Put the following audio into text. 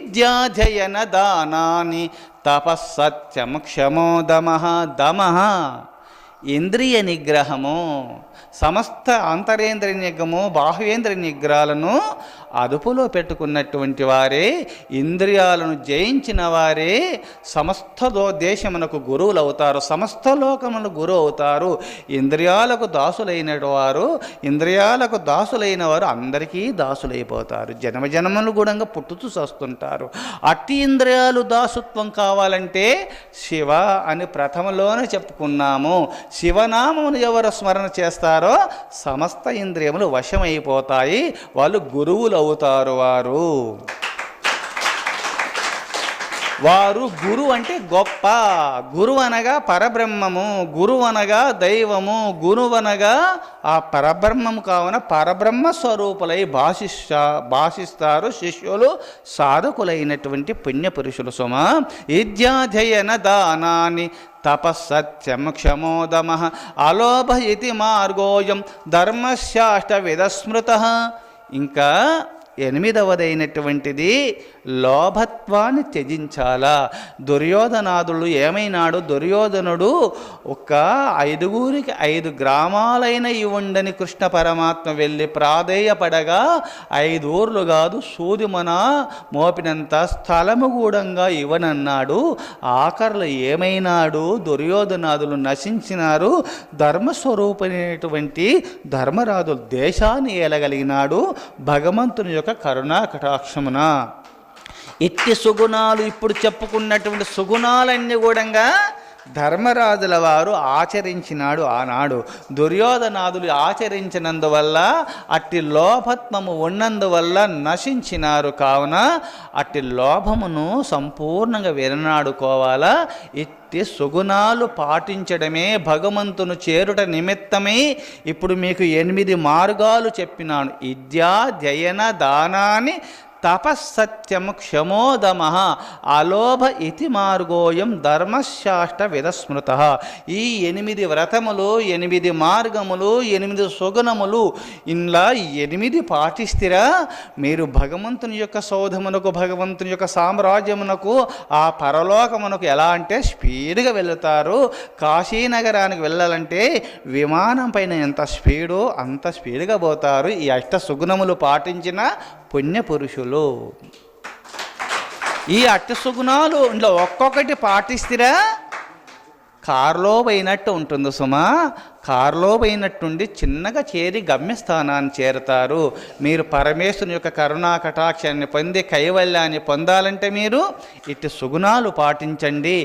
విద్యాధ్యయన దానాని తపస్సత్యం క్షమో దమః దమః. ఇంద్రియ నిగ్రహము సమస్త అంతరేంద్రియ నిగ్రహము బాహ్యేంద్రియ నిగ్రహాలను అదుపులో పెట్టుకున్నటువంటి వారే ఇంద్రియాలను జయించిన వారే సమస్త దో దేశమునకు గురువులు అవుతారు సమస్త లోకములకు గురువు అవుతారు ఇంద్రియాలకు దాసులైన వారు ఇంద్రియాలకు దాసులైన వారు అందరికీ దాసులైపోతారు. జన్మ జన్మలు కూడా పుట్టుతూ వస్తుంటారు అట్టి ఇంద్రియాలు దాసుత్వం కావాలంటే శివ అని ప్రథమలోనే చెప్పుకున్నాము. శివనామమును ఎవరు స్మరణ చేస్తారో సమస్త ఇంద్రియములు వశమైపోతాయి. వాళ్ళు గురువులు అవుతారు వారు. వారు గురు అంటే గొప్ప. గురు అనగా పరబ్రహ్మము గురువు అనగా దైవము గురువనగా ఆ పరబ్రహ్మము కావున పరబ్రహ్మ స్వరూపులై భాషిష్ట భాషిస్తారు శిష్యులు సాధకులైనటువంటి పుణ్యపురుషులు సుమ విద్యాధ్యయన దానాన్ని తపస్సత్యం క్షమోదమ అలోభ ఇతి మార్గోయం ధర్మశాస్త్ర విధస్మృత ఇంకా ఎనిమిదవదైనటువంటిది లోభత్వాన్ని త్యజించాలా. దుర్యోధనాదుడు ఏమైనాడు? దుర్యోధనుడు ఒక ఐదుగురికి ఐదు గ్రామాలైన ఇవ్వండని కృష్ణ పరమాత్మ వెళ్ళి ప్రాధేయపడగా ఐదు ఊర్లు కాదు సూదిమన మోపినంత స్థలము గూడంగా ఇవ్వనన్నాడు. ఆఖరులు ఏమైనాడు? దుర్యోధనాదులు నశించినారు. ధర్మస్వరూపమైనటువంటి ధర్మరాజులు దేశాన్ని ఏలగలిగినాడు. భగవంతుని యొక్క కరుణా కటాక్షమున. ఎట్టి సుగుణాలు ఇప్పుడు చెప్పుకున్నటువంటి సుగుణాలన్నీ కూడా ధర్మరాజుల వారు ఆచరించినాడు ఆనాడు. దుర్యోధనాదులు ఆచరించినందువల్ల అట్టి లోభత్వము ఉన్నందువల్ల నశించినారు. కావున అట్టి లోభమును సంపూర్ణంగా విరనాడుకోవాలా ఇట్టి సుగుణాలు పాటించడమే భగవంతును చేరుట నిమిత్తమై ఇప్పుడు మీకు ఎనిమిది మార్గాలు చెప్పినాను. విద్యా జయన దానాన్ని తపస్సత్యం క్షమోదమ అలోభ ఇతి మార్గోయం ధర్మశాష్ట విధస్మృత ఈ ఎనిమిది వ్రతములు ఎనిమిది మార్గములు ఎనిమిది సుగుణములు ఇలా ఎనిమిది పాటిస్తిరా. మీరు భగవంతుని యొక్క సౌధమునకు భగవంతుని యొక్క సామ్రాజ్యమునకు ఆ పరలోకమునకు ఎలా అంటే స్పీడ్గా వెళుతారు. కాశీనగరానికి వెళ్ళాలంటే విమానం పైన ఎంత స్పీడో అంత స్పీడ్గా పోతారు. ఈ అష్ట సుగుణములు పాటించిన పుణ్యపురుషులు. ఈ అట్టి సుగుణాలు ఇంట్లో ఒక్కొక్కటి పాటిస్తురా కారులో పోయినట్టు ఉంటుంది సుమా. కారులో పోయినట్టుండి చిన్నగా చేరి గమ్యస్థానాన్ని చేరుతారు. మీరు పరమేశ్వరుని యొక్క కరుణా కటాక్షాన్ని పొంది కైవల్యాన్ని పొందాలంటే మీరు ఇట్టి సుగుణాలు పాటించండి.